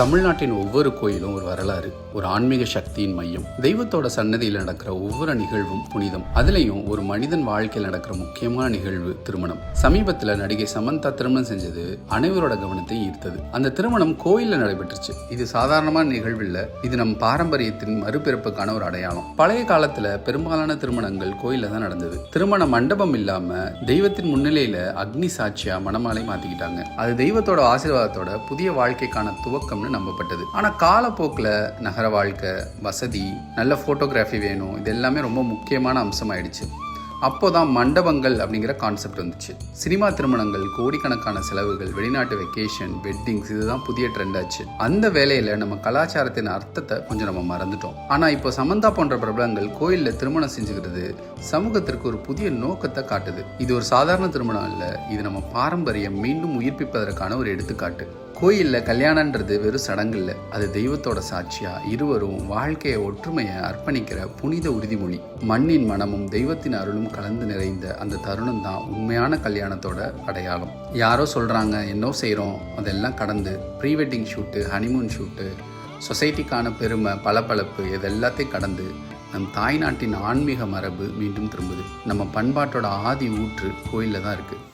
தமிழ்நாட்டின் ஒவ்வொரு கோயிலும் ஒரு வரலாறு ஒரு ஆன்மீக சக்தியின் மையம். தெய்வத்தோட சன்னதியில் நடக்கிற ஒவ்வொரு நிகழ்வும் புனிதம். அதுலயும் ஒரு மனிதன் வாழ்க்கையில் நடக்கிற முக்கியமான நிகழ்வு திருமணம். சமீபத்தில் நடிகை சமந்தா திருமணம் செஞ்சது அனைவரோட கவனத்தை ஈர்த்தது. அந்த திருமணம் கோயிலில் நடைபெற்றுச்சு. இது சாதாரணமான நிகழ்வு இது நம் பாரம்பரியத்தின் மறுபிறப்புக்கான ஒரு அடையாளம். பழைய காலத்துல பெரும்பாலான திருமணங்கள் கோயிலில் தான் நடந்தது. திருமண மண்டபம் இல்லாம தெய்வத்தின் முன்னிலையில அக்னி சாட்சியா மணமாலை மாத்திக்கிட்டாங்க. அது தெய்வத்தோட ஆசீர்வாதத்தோட புதிய வாழ்க்கைக்கான துவக்கம்னு நம்பப்பட்டது. ஆனால் காலப்போக்கில் நகர வாழ்க்கை வசதி நல்ல ஃபோட்டோகிராஃபி வேணும் இது எல்லாமே ரொம்ப முக்கியமான அம்சமாயிடுச்சு. அப்போதான் மண்டபங்கள் அப்படிங்கிற கான்செப்ட் வந்துச்சு. சினிமா திருமணங்கள் கோடிக்கணக்கான செலவுகள் வெளிநாட்டு வெக்கேஷன் வெட்டிங்ஸ் இதுதான் புதிய ட்ரெண்ட் ஆச்சு. அந்த வேலையில் நம்ம கலாச்சாரத்தின் அர்த்தத்தை கொஞ்சம் நம்ம மறந்துட்டோம். ஆனால் இப்போ சமந்தா போன்ற பிரபலங்கள் கோயில்ல திருமணம் செஞ்சுக்கிறது சமூகத்திற்கு ஒரு புதிய நோக்கத்தை காட்டுது. இது ஒரு சாதாரண திருமணம் இல்லை இது நம்ம பாரம்பரியம் மீண்டும் உயிர்ப்பிப்பதற்கான ஒரு எடுத்துக்காட்டு. கோயிலில் கல்யாணன்றது வெறும் சடங்கு இல்லை அது தெய்வத்தோட சாட்சியா இருவரும் வாழ்க்கையை ஒற்றுமையை அர்ப்பணிக்கிற புனித உறுதிமொழி. மண்ணின் மனமும் தெய்வத்தின் அருளும் கலந்து நிறைந்த அந்த தருணம் தான் உண்மையான கல்யாணத்தோட அடையாளம். யாரோ சொல்கிறாங்க என்னோ செய்கிறோம் அதெல்லாம் கடந்து pre wedding shoot honeymoon shoot சொசைட்டிக்கான பெருமை பளபளப்பு இது எல்லாத்தையும் கடந்து நம் தாய்நாட்டின் ஆன்மீக மரபு மீண்டும் திரும்புது. நம்ம பண்பாட்டோட ஆதி ஊற்று கோயிலில் தான் இருக்குது